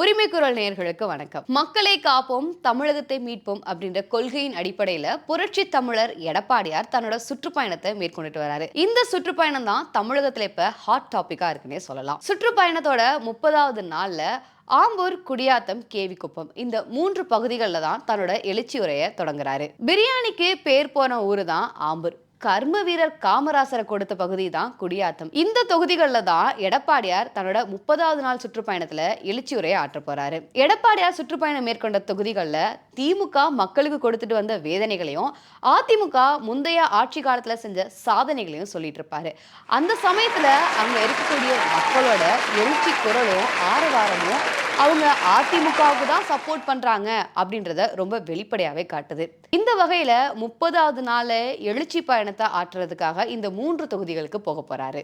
உரிமை குரல் நேயர்களுக்கு வணக்கம். மக்களை காப்போம் தமிழகத்தை மீட்போம் அப்படின்ற கொள்கையின் அடிப்படையில புரட்சி தமிழர் எடப்பாடியார் தன்னோட சுற்றுப்பயணத்தை மேற்கொண்டுட்டு வராரு. இந்த சுற்றுப்பயணம் தான் தமிழகத்துல இப்ப ஹாட் டாபிக்கா இருக்குன்னே சொல்லலாம். சுற்றுப்பயணத்தோட முப்பதாவது நாள்ல ஆம்பூர் குடியாத்தம் கேவி குப்பம் இந்த மூன்று பகுதிகளில் தான் தன்னோட எழுச்சி உரையை தொடங்குறாரு. பிரியாணிக்கு பேர் போன ஊரு தான் ஆம்பூர். கர்ம வீரர் காமராசரை கொடுத்த பகுதி தான் குடியாத்தம். இந்த தொகுதிகளில் தான் எடப்பாடியார் தன்னோட முப்பதாவது நாள் சுற்றுப்பயணத்துல எழுச்சி உரையை ஆற்ற போறாரு. எடப்பாடியார் சுற்றுப்பயணம் மேற்கொண்ட தொகுதிகளில் திமுக மக்களுக்கு கொடுத்துட்டு வந்த வேதனைகளையும் அதிமுக முந்தைய ஆட்சி காலத்துல செஞ்ச சாதனைகளையும் சொல்லிட்டு இருப்பாரு. அந்த சமயத்துல அங்க இருக்கக்கூடிய மக்களோட எழுச்சி குரலும் ஆரவாரமும் அவங்க அதிமுகவுக்கு தான் சப்போர்ட் பண்றாங்க அப்படின்றத ரொம்ப வெளிப்படையாவே காட்டுது. இந்த வகையில முப்பதாவது நாள் எழுச்சி பயணத்தை ஆற்றுறதுக்காக இந்த மூன்று தொகுதிகளுக்கு போக போறாரு.